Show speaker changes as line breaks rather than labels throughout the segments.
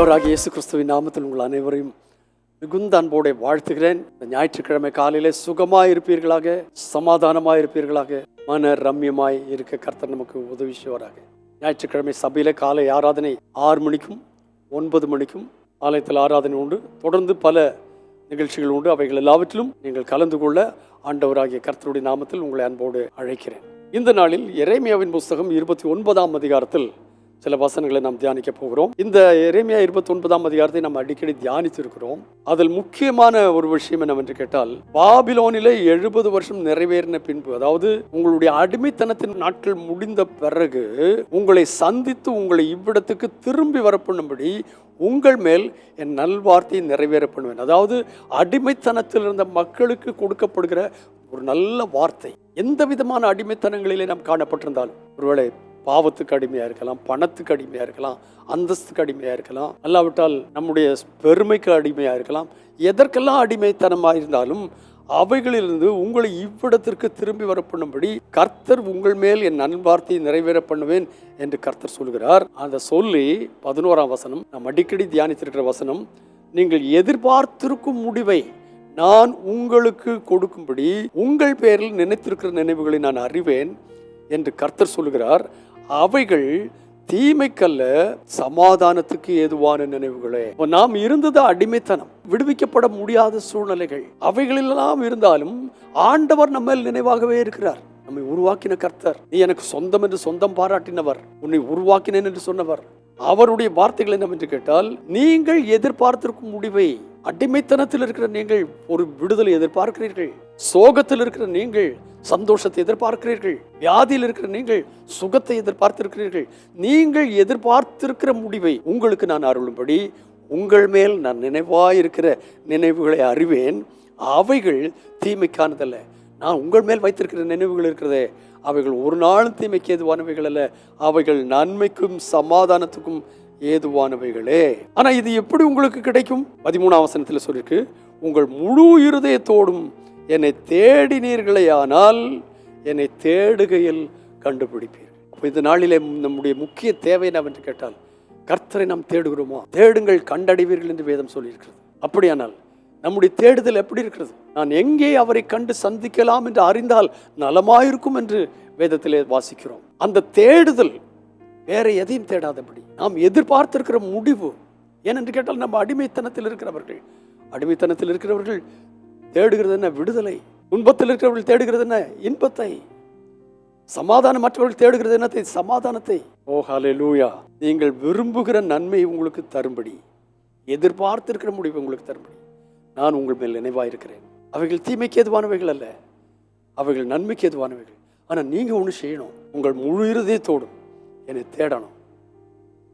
ஆண்டவராக இயேசு கிறிஸ்துவின் நாமத்தில் உங்கள் அனைவரையும் மிகுந்த அன்போடு வாழ்த்துகிறேன். ஞாயிற்றுக்கிழமை காலையிலே சுகமாக இருப்பீர்களாக சமாதானமாக இருப்பீர்களாக மன ரம்யமாய் இருக்க கர்த்தர் நமக்கு உதவி செய்வாராக ஞாயிற்றுக்கிழமை சபையில் காலை ஆராதனை ஆறு மணிக்கும் ஒன்பது மணிக்கும் ஆலயத்தில் ஆராதனை உண்டு. தொடர்ந்து பல நிகழ்ச்சிகள் உண்டு. அவைகள் எல்லாவற்றிலும் நீங்கள் கலந்து கொள்ள ஆண்டவராகிய கர்த்தருடைய நாமத்தில் உங்களை அன்போடு அழைக்கிறேன். இந்த நாளில் எரேமியாவின் புஸ்தகம் இருபத்தி ஒன்பதாம் அதிகாரத்தில் சில வசனங்களை நாம் தியானிக்க போகிறோம். இந்த எரேமியா இருபத்தி ஒன்பதாம் அதிகாரத்தை நாம் அடிக்கடி தியானித்திருக்கிறோம். அதில் முக்கியமான ஒரு விஷயம் என்னவென்று கேட்டால் பாபிலோனிலே எழுபது வருஷம் நிறைவேறின பின்பு அதாவது உங்களுடைய அடிமைத்தனத்தின் நாட்கள் முடிந்த பிறகு உங்களை சந்தித்து உங்களை இவ்விடத்துக்கு திரும்பி வரப்பண்ணும்படி உங்கள் மேல் என் நல்வார்த்தையை நிறைவேற பண்ணுவேன். அதாவது அடிமைத்தனத்தில் இருந்த மக்களுக்கு கொடுக்கப்படுகிற ஒரு நல்ல வார்த்தை. எந்த விதமான அடிமைத்தனங்களிலே நாம் காணப்பட்டிருந்தாலும் ஒருவேளை பாவத்துக்கு அடிமையாக இருக்கலாம் பணத்துக்கு அடிமையாக இருக்கலாம் அந்தஸ்துக்கு அடிமையாக இருக்கலாம். அல்லாவிட்டால் நம்முடைய பெருமைக்கு அடிமையாக இருக்கலாம். எதற்கெல்லாம் அடிமைத்தனமாக இருந்தாலும் அவைகளிலிருந்து உங்களை இவ்விடத்திற்கு திரும்பி வர பண்ணும்படி கர்த்தர் உங்கள் மேல் என் நன்வார்த்தையை நிறைவேற பண்ணுவேன் என்று கர்த்தர் சொல்கிறார். அந்த சொல்லி பதினோராம் வசனம் நாம் அடிக்கடி தியானித்திருக்கிற வசனம் நீங்கள் எதிர்பார்த்திருக்கும் முடிவை நான் உங்களுக்கு கொடுக்கும்படி உங்கள் பேரில் நினைத்திருக்கிற நினைவுகளை நான் அறிவேன் என்று கர்த்தர் சொல்கிறார். அவைகள் தீமைக்கல்ல சமாதானத்துக்கு ஏதுவான நினைவுகளே. நாம் இருந்தது அடிமைத்தனம் விடுவிக்கப்பட முடியாத சூழ்நிலைகள். அவைகளெல்லாம் இருந்தாலும் ஆண்டவர் நம்ம நினைவாகவே இருக்கிறார். நம்மை உருவாக்கின கர்த்தர் நீ எனக்கு சொந்தம் என்று சொந்தம் பாராட்டினவர் உன்னை உருவாக்கினேன் என்று சொன்னவர். அவருடைய வார்த்தைகள் என்னவென்று கேட்டால் நீங்கள் எதிர்பார்த்திருக்கும் முடிவை அடிமைத்தனத்தில் இருக்கிற நீங்கள் ஒரு விடுதலை எதிர்பார்க்கிறீர்கள். சோகத்தில் இருக்கிற நீங்கள் சந்தோஷத்தை எதிர்பார்க்கிறீர்கள் வியாதியில் இருக்கிற நீங்கள் சுகத்தை எதிர்பார்த்திருக்கிறீர்கள் நீங்கள் எதிர்பார்த்திருக்கிற முடிவை உங்களுக்கு நான் அருளும்படி உங்கள் மேல் நான் நினைவாயிருக்கிற நினைவுகளை அறிவேன். அவைகள் தீமைக்கானதல்ல. நான் உங்கள் மேல் வைத்திருக்கிற நினைவுகள் இருக்கிறதே. அவைகள் ஒரு நாளும் தீமைக்கு ஏதுவானவைகள் அல்ல. அவைகள் நன்மைக்கும் சமாதானத்துக்கும் ஏதுவானவைகளே. ஆனால் இது எப்படி உங்களுக்கு கிடைக்கும்? பதிமூணாம் வசனத்தில் சொல்லியிருக்கு உங்கள் முழு இருதயத்தோடும் என்னை தேடினீர்களே ஆனால் என்னை தேடுகையில் கண்டுபிடிப்பீர்கள். இந்த நாளிலே நம்முடைய முக்கிய தேவை என்னவென்று கேட்டால் கர்த்தரை நாம் தேடுகிறோமா? தேடுங்கள் கண்டடைவீர்கள் என்று வேதம் சொல்லியிருக்கிறது. அப்படியானால் நம்முடைய தேடுதல் எப்படி இருக்கிறது? நான் எங்கே அவரை கண்டு சந்திக்கலாம் என்று அறிந்தால் நலமாயிருக்கும் என்று வேதத்திலே வாசிக்கிறோம். அந்த தேடுதல் வேற எதையும் தேடாதபடி நாம் எதிர்பார்த்திருக்கிற முடிவு ஏனென்று கேட்டால் நம்ம அடிமைத்தனத்தில் இருக்கிறவர்கள் அடிமைத்தனத்தில் இருக்கிறவர்கள் தேடுகிறது என்ன? விடுதலை. துன்பத்தில் இருக்கிறவர்கள் தேடுகிறது என்ன? இன்பத்தை. சமாதானம் மற்றவர்கள் தேடுகிறது என்னத்தை? சமாதானத்தை. ஓ லூயா நீங்கள் விரும்புகிற நன்மை உங்களுக்கு தரும்படி. எதிர்பார்த்திருக்கிற முடிவு உங்களுக்கு தரும்படி. நான் உங்கள் மேல் நினைவாயிருக்கிறேன். அவைகள் தீமைக்கு ஏதுவானவைகள் அல்ல. அவைகள் நன்மைக்கு ஏதுவானவைகள். ஆனால் நீங்கள் ஒன்று செய்யணும். உங்கள் முழு இருதயத்தோடும் என்னை தேடணும்.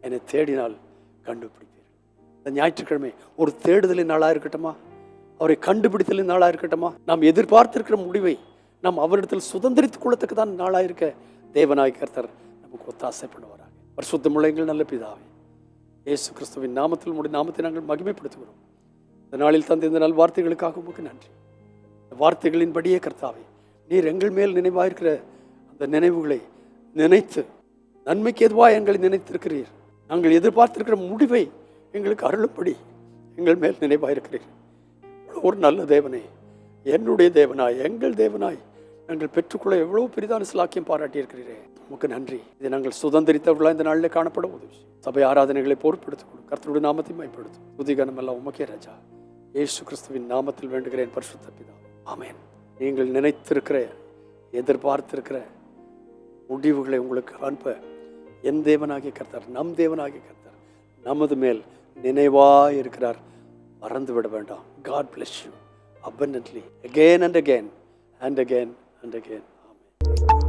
என்னை தேடினால் கண்டுபிடிப்பீர்கள். இந்த ஞாயிற்றுக்கிழமை ஒரு தேடுதலின் நாளாக இருக்கட்டுமா? அவரை கண்டுபிடித்தலின் நாளாக இருக்கட்டுமா? நாம் எதிர்பார்த்திருக்கிற முடிவை நாம் அவரிடத்தில் சுதந்திரித்துக் கொள்ளத்துக்கு தான் நாளாக இருக்க. தேவனாய் கர்த்தர் நமக்கு ஒத்தாசை அவர் பரிசுத்த முளைங்கள் நல்ல பிதாவே இயேசு கிறிஸ்துவின் நாமத்தில் உடைய நாமத்தை நாங்கள் மகிமைப்படுத்துகிறோம். இந்த நாளில் தந்த இந்த நல் வார்த்தைகளுக்காக உமக்கு நன்றி. இந்த வார்த்தைகளின்படியே கர்த்தாவே நீர் எங்கள் மேல் நினைவாயிருக்கிற அந்த நினைவுகளை நினைத்து நன்மைக்கு எதுவாக எங்களை நினைத்திருக்கிறீர். நாங்கள் எதிர்பார்த்திருக்கிற முடிவை எங்களுக்கு அருளும்படி எங்கள் மேல் நினைவாயிருக்கிறீர். ஒரு நல்ல தேவனே என்னுடைய தேவனாய் எங்கள் தேவனாய் நாங்கள் பெற்றுக்கொள்ள எவ்வளவு பெரிதான சிலாக்கியம் பாராட்டியிருக்கிறீரே. உமக்கு நன்றி. இதை நாங்கள் சுதந்திரித்தவர்களாக இந்த நாளில் காணப்பட உதவி. சபை ஆராதனைகளை பொறுப்படுத்திக் கொடு. கர்த்தருடைய நாமத்தை மைப்படுத்தும் துதிகனம் எல்லாம் உமக்கே ராஜா. ஏசு கிறிஸ்துவின் நாமத்தில் வேண்டுகிறேன் பரிசுத்த பிதா. ஆமேன். நீங்கள் நினைத்திருக்கிற எதிர்பார்த்திருக்கிற முடிவுகளை உங்களுக்கு அனுப்ப என் தேவனாகிய கர்த்தர் நம் தேவனாகிய கர்த்தர் நமது மேல் நினைவாக இருக்கிறார் மறந்து விட வேண்டாம் God bless you abundantly again and again and again and again. Amen.